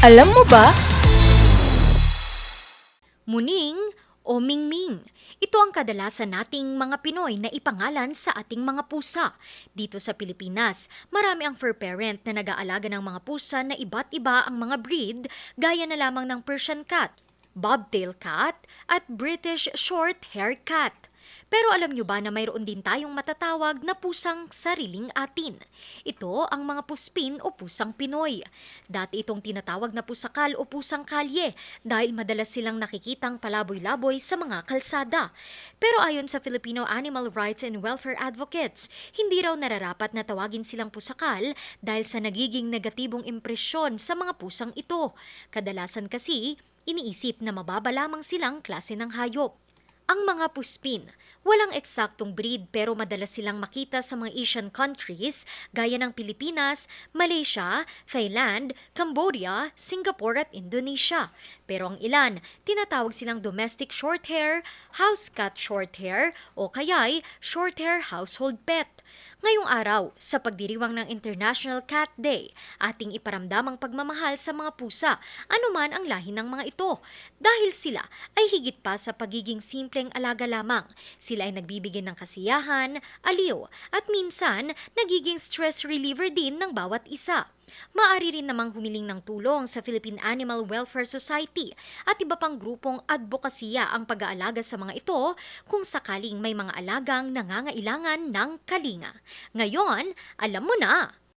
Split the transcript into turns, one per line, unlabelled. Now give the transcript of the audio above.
Alam mo ba?
Muning o Mingming. Ito ang kadalasan nating mga Pinoy na ipangalan sa ating mga pusa. Dito sa Pilipinas, marami ang fur parent na nag-aalaga ng mga pusa na iba't iba ang mga breed gaya na lamang ng Persian cat, bobtail cat, at British short hair cat. Pero alam nyo ba na mayroon din tayong matatawag na pusang sariling atin? Ito ang mga puspin o pusang Pinoy. Dati itong tinatawag na pusakal o pusang kalye dahil madalas silang nakikitang palaboy-laboy sa mga kalsada. Pero ayon sa Filipino Animal Rights and Welfare Advocates, hindi raw nararapat na tawagin silang pusakal dahil sa nagiging negatibong impresyon sa mga pusang ito. Kadalasan kasi, iniisip na mababa lamang silang klase ng hayop. Ang mga puspin, walang eksaktong breed pero madalas silang makita sa mga Asian countries gaya ng Pilipinas, Malaysia, Thailand, Cambodia, Singapore at Indonesia. Pero ang ilan, tinatawag silang domestic shorthair, house cat shorthair o kaya'y shorthair household pet. Ngayong araw, sa pagdiriwang ng International Cat Day, ating iparamdam ang pagmamahal sa mga pusa, anuman ang lahi ng mga ito. Dahil sila ay higit pa sa pagiging simpleng alaga lamang. Sila ay nagbibigay ng kasiyahan, aliw, at minsan nagiging stress reliever din ng bawat isa. Maari rin namang humiling ng tulong sa Philippine Animal Welfare Society at iba pang grupong advokasya ang pag-aalaga sa mga ito kung sakaling may mga alagang nangangailangan ng kalinga. Ngayon, alam mo na!